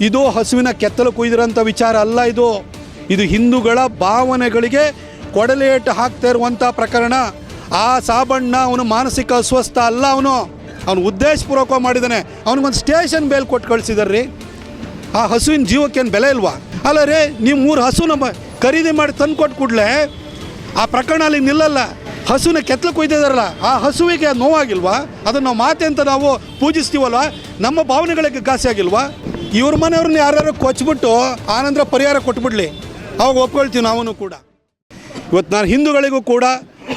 ಇದು ಹಸುವಿನ ಕೆತ್ತಲು ಕುಯ್ದಿರೋಂಥ ವಿಚಾರ ಅಲ್ಲ ಇದು. ಇದು ಹಿಂದೂಗಳ ಭಾವನೆಗಳಿಗೆ ಕೊಡಲೇಟು ಹಾಕ್ತಾ ಇರುವಂಥ ಪ್ರಕರಣ. ಆ ಸಾಬಣ್ಣ ಅವನು ಮಾನಸಿಕ ಅಸ್ವಸ್ಥ ಅಲ್ಲ ಅವನು. ಅವನು ಉದ್ದೇಶಪೂರ್ವಕ ಮಾಡಿದ್ದಾನೆ. ಅವನಿಗೊಂದು ಸ್ಟೇಷನ್ ಬೇಲ್ ಕೊಟ್ಟು ಕಳಿಸಿದಾರ್ರಿ ಆ ಹಸುವಿನ ಜೀವಕ್ಕೇನು ಬೆಲೆ ಇಲ್ವಾ? ಅಲ್ಲ ರೀ, ನೀವು ಮೂರು ಹಸುನ ಬ- ಖರೀದಿ ಮಾಡಿ ತಂದು ಕೊಟ್ಟು ಕೂಡಲೇ ಆ ಪ್ರಕರಣ ಅಲ್ಲಿ ನಿಲ್ಲಲ್ಲ. ಹಸುವಿನ ಕೆತ್ತಲು ಕೊಯ್ದಿದಾರಲ್ಲ ಆ ಹಸುವಿಗೆ ನೋವಾಗಿಲ್ವಾ? ಅದನ್ನು ನಾವು ಮಾತೆ ಅಂತ ನಾವು ಪೂಜಿಸ್ತೀವಲ್ವ? ನಮ್ಮ ಭಾವನೆಗಳಿಗೆ ಘಾಸಿ ಆಗಿಲ್ವಾ ಇವ್ರ ಮನೆಯವ್ರನ್ನ ಯಾರ್ಯಾರು ಕೊಚ್ಬಿಟ್ಟು ಆನಂತರ ಪರಿಹಾರ ಕೊಟ್ಬಿಡ್ಲಿ. ಅವಾಗ ಒಪ್ಕೊಳ್ತೀವಿ ನಾವು ಕೂಡ. ಇವತ್ತು ನಾನು ಹಿಂದೂಗಳಿಗೂ ಕೂಡ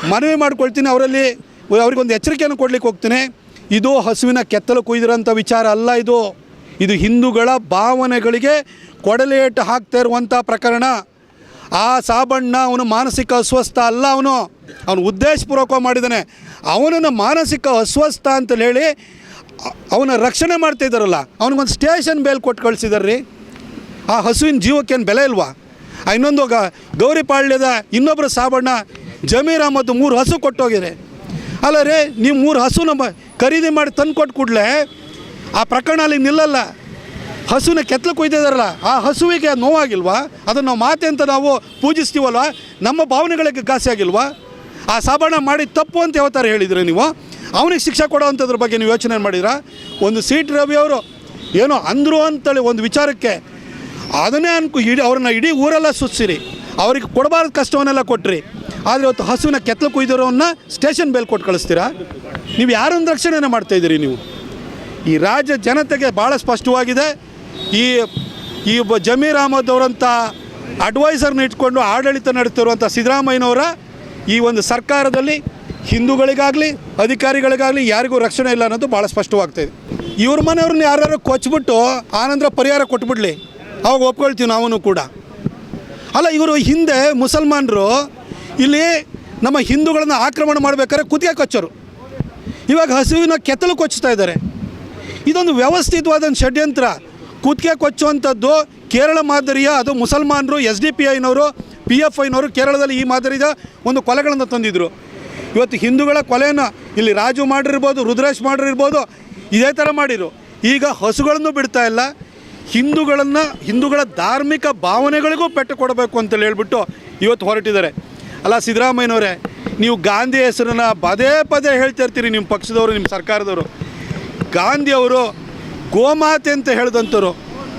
ಮನವಿ ಮಾಡ್ಕೊಳ್ತೀನಿ ಅವರಲ್ಲಿ. ಅವ್ರಿಗೊಂದು ಎಚ್ಚರಿಕೆಯನ್ನು ಕೊಡ್ಲಿಕ್ಕೆ ಹೋಗ್ತೀನಿ. ಇದು ಹಸುವಿನ ಕೆತ್ತಲು ಕುಯ್ದಿರೋಂಥ ವಿಚಾರ ಅಲ್ಲ ಇದು. ಇದು ಹಿಂದೂಗಳ ಭಾವನೆಗಳಿಗೆ ಕೊಡಲೇಟು ಹಾಕ್ತಾ ಇರುವಂಥ ಪ್ರಕರಣ. ಆ ಸಾಬಣ್ಣ ಅವನು ಮಾನಸಿಕ ಅಸ್ವಸ್ಥ ಅಲ್ಲ ಅವನು. ಅವನು ಉದ್ದೇಶಪೂರ್ವಕ ಮಾಡಿದ್ದಾನೆ. ಅವನನ್ನು ಮಾನಸಿಕ ಅಸ್ವಸ್ಥ ಅಂತೇಳಿ ಅವನ ರಕ್ಷಣೆ ಮಾಡ್ತಾ ಇದ್ದಾರಲ್ಲ, ಅವನಿಗೊಂದು ಸ್ಟೇಷನ್ ಬೇಲ್ ಕೊಟ್ಟು ಕಳಿಸಿದಾರ್ರಿ. ಆ ಹಸುವಿನ ಜೀವಕ್ಕೇನು ಬೆಲೆ ಇಲ್ವಾ? ಆ ಇನ್ನೊಂದು ಗೌರಿಪಾಳ್ಯದ ಇನ್ನೊಬ್ಬರ ಸಾಬಣ್ಣ ಜಮೀರ್ ಮತ್ತು ಮೂರು ಹಸು ಕೊಟ್ಟೋಗಿದೆ ಅಲ್ಲ ರೀ, ನೀವು ಮೂರು ಹಸು ನಮ್ಮ ಖರೀದಿ ಮಾಡಿ ತಂದು ಕೊಟ್ಟು ಕೂಡಲೇ ಆ ಪ್ರಕರಣ ಅಲ್ಲಿ ನಿಲ್ಲಲ್ಲ. ಹಸುವಿನ ಕೆತ್ತಲು ಕೊಯ್ದಿದಾರಲ್ಲ, ಆ ಹಸುವಿಗೆ ನೋವಾಗಿಲ್ವಾ? ಅದನ್ನು ನಾವು ಮಾತೆ ಅಂತ ನಾವು ಪೂಜಿಸ್ತೀವಲ್ವ? ನಮ್ಮ ಭಾವನೆಗಳಿಗೆ ಘಾಸಿ ಆಗಿಲ್ವಾ ಆ ಸಾಬಣ್ಣ ಮಾಡಿ ತಪ್ಪು ಅಂತ ಯಾವತ್ತಾರು ಹೇಳಿದ್ರಿ ನೀವು? ಅವನಿಗೆ ಶಿಕ್ಷೆ ಕೊಡೋವಂಥದ್ರ ಬಗ್ಗೆ ನೀವು ಯೋಚನೆ ಮಾಡಿದ್ರಾ? ಒಂದು ಸೀಟ್ ರವಿ ಅವರು ಏನೋ ಅಂದರು ಅಂತೇಳಿ ಒಂದು ವಿಚಾರಕ್ಕೆ ಅದನ್ನೇ ಅನ್ಕು ಇಡೀ ಅವ್ರನ್ನ ಇಡೀ ಊರೆಲ್ಲ ಸುತ್ತಿಸಿರಿ ಅವ್ರಿಗೆ ಕೊಡಬಾರ್ದು ಕಷ್ಟವನ್ನೆಲ್ಲ ಕೊಟ್ರಿ. ಆದರೆ ಇವತ್ತು ಹಸುವಿನ ಕೆತ್ತಲು ಕುಯ್ದಿರೋನ್ನ ಸ್ಟೇಷನ್ ಬೇಲ್ ಕೊಟ್ಟು ಕಳಿಸ್ತೀರಾ? ನೀವು ಯಾರೊಂದು ರಕ್ಷಣೆನ ಮಾಡ್ತಾ ಇದ್ದೀರಿ ನೀವು? ಈ ರಾಜ್ಯ ಜನತೆಗೆ ಭಾಳ ಸ್ಪಷ್ಟವಾಗಿದೆ. ಈ ಈ ಜಮೀರ್ ಅಹಮದ್ ಅವರಂಥ ಅಡ್ವೈಸರ್ನ ಇಟ್ಕೊಂಡು ಆಡಳಿತ ನಡೆತಿರುವಂಥ ಸಿದ್ದರಾಮಯ್ಯನವರ ಈ ಒಂದು ಸರ್ಕಾರದಲ್ಲಿ ಹಿಂದೂಗಳಿಗಾಗಲಿ, ಅಧಿಕಾರಿಗಳಿಗಾಗಲಿ ಯಾರಿಗೂ ರಕ್ಷಣೆ ಇಲ್ಲ ಅನ್ನೋದು ಭಾಳ ಸ್ಪಷ್ಟವಾಗ್ತಾ ಇದೆ. ಇವ್ರ ಮನೆಯವ್ರನ್ನ ಯಾರ್ಯಾರು ಕೊಚ್ಚಿಬಿಟ್ಟು ಆನಂತರ ಪರಿಹಾರ ಕೊಟ್ಬಿಡ್ಲಿ. ಅವಾಗ ಒಪ್ಕೊಳ್ತೀವಿ ನಾವು ಕೂಡ. ಅಲ್ಲ, ಇವರು ಹಿಂದೆ ಮುಸಲ್ಮಾನರು ಇಲ್ಲಿ ನಮ್ಮ ಹಿಂದೂಗಳನ್ನ ಆಕ್ರಮಣ ಮಾಡಬೇಕಾದ್ರೆ ಕುತ್ತಿಗೆ ಕೊಚ್ಚರು. ಇವಾಗ ಹಸುವಿನ ಕೆತ್ತಲು ಕೊಚ್ಚುತ್ತಾ ಇದ್ದಾರೆ. ಇದೊಂದು ವ್ಯವಸ್ಥಿತವಾದ ಒಂದು ಷಡ್ಯಂತ್ರ. ಕುತ್ತಿಗೆ ಕೊಚ್ಚುವಂಥದ್ದು ಕೇರಳ ಮಾದರಿಯ, ಅದು ಮುಸಲ್ಮಾನರು, ಎಸ್ ಡಿ ಪಿ ಐನವರು, ಪಿ ಎಫ್ ಐನವರು ಕೇರಳದಲ್ಲಿ ಈ ಮಾದರಿಯ ಒಂದು ಕೊಲೆಗಳನ್ನು ತಂದಿದ್ದರು ಇವತ್ತು ಹಿಂದೂಗಳ ಕೊಲೆಯನ್ನು ಇಲ್ಲಿ ರಾಜು ಮಾಡಿರ್ಬೋದು, ರುದ್ರೇಶ್ ಮಾಡಿರ್ಬೋದು, ಇದೇ ಥರ ಮಾಡಿರು. ಈಗ ಹಸುಗಳನ್ನು ಬಿಡ್ತಾ ಇಲ್ಲ. ಹಿಂದೂಗಳನ್ನು, ಹಿಂದೂಗಳ ಧಾರ್ಮಿಕ ಭಾವನೆಗಳಿಗೂ ಪೆಟ್ಟು ಕೊಡಬೇಕು ಅಂತೇಳಿ ಹೇಳ್ಬಿಟ್ಟು ಇವತ್ತು ಹೊರಟಿದ್ದಾರೆ. ಅಲ್ಲ, ಸಿದ್ದರಾಮಯ್ಯನವರೇ, ನೀವು ಗಾಂಧಿ ಹೆಸರನ್ನ ಪದೇ ಪದೇ ಹೇಳ್ತಾ ಇರ್ತೀರಿ ನಿಮ್ಮ ಪಕ್ಷದವರು, ನಿಮ್ಮ ಸರ್ಕಾರದವರು. ಗಾಂಧಿಯವರು ಗೋಮಾತೆ ಅಂತ ಹೇಳಿದಂಥವ್ರು.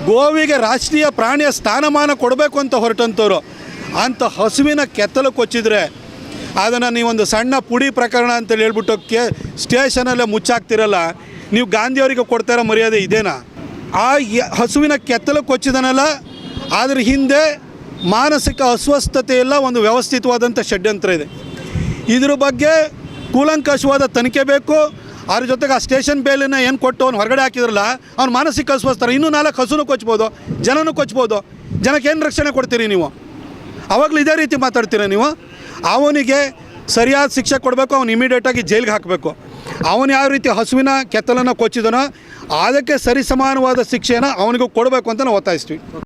ಗೋವಿಗೆ ರಾಷ್ಟ್ರೀಯ ಪ್ರಾಣಿಯ ಸ್ಥಾನಮಾನ ಕೊಡಬೇಕು ಅಂತ ಹೊರಟಂಥವ್ರು. ಅಂಥ ಹಸುವಿನ ಕೆತ್ತಲು ಕೊಚ್ಚಿದ್ರೆ ಅದನ್ನು ನೀವೊಂದು ಸಣ್ಣ ಪುಡಿ ಪ್ರಕರಣ ಅಂತೇಳಿ ಹೇಳ್ಬಿಟ್ಟು ಕೆ ಸ್ಟೇಷನಲ್ಲೇ ಮುಚ್ಚಾಕ್ತಿರಲ್ಲ, ನೀವು ಗಾಂಧಿಯವರಿಗೆ ಕೊಡ್ತಾ ಮರ್ಯಾದೆ ಇದೇನಾ? ಆ ಹಸುವಿನ ಕೆತ್ತಲು ಕೊಚ್ಚಿದನಲ್ಲ ಅದ್ರ ಹಿಂದೆ ಮಾನಸಿಕ ಅಸ್ವಸ್ಥತೆಯೆಲ್ಲ ಒಂದು ವ್ಯವಸ್ಥಿತವಾದಂಥ ಷಡ್ಯಂತ್ರ ಇದೆ. ಇದ್ರ ಬಗ್ಗೆ ಕೂಲಂಕಷವಾದ ತನಿಖೆ ಬೇಕು, ಅದ್ರ ಜೊತೆಗೆ ಆ ಸ್ಟೇಷನ್ ಬೇಲಿನ ಏನು ಕೊಟ್ಟು ಅವ್ನು ಹೊರಗಡೆ ಹಾಕಿದ್ರಲ್ಲ, ಅವ್ನು ಮಾನಸಿಕ ಅಸ್ವಸ್ಥರ, ಇನ್ನೂ ನಾಲ್ಕು ಹಸುನು ಕೊಚ್ಬೋದು, ಜನನೂ ಕೊಚ್ಬೋದು, ಜನಕ್ಕೆ ಏನು ರಕ್ಷಣೆ ಕೊಡ್ತೀರಿ ನೀವು? ಅವಾಗಲೂ ಇದೇ ರೀತಿ ಮಾತಾಡ್ತೀರಾ ನೀವು? ಅವನಿಗೆ ಸರಿಯಾದ ಶಿಕ್ಷೆ ಕೊಡಬೇಕು, ಅವನು ಇಮಿಡಿಯೇಟಾಗಿ ಜೈಲಿಗೆ ಹಾಕಬೇಕು. ಅವನು ಯಾವ ರೀತಿ ಹಸುವಿನ ಕೆತ್ತಲನ್ನು ಕೊಚ್ಚಿದನೋ, ಅದಕ್ಕೆ ಸರಿಸಮಾನವಾದ ಶಿಕ್ಷೆಯನ್ನು ಅವನಿಗೂ ಕೊಡಬೇಕು ಅಂತ ನಾವು ಒತ್ತಾಯಿಸ್ತೀವಿ.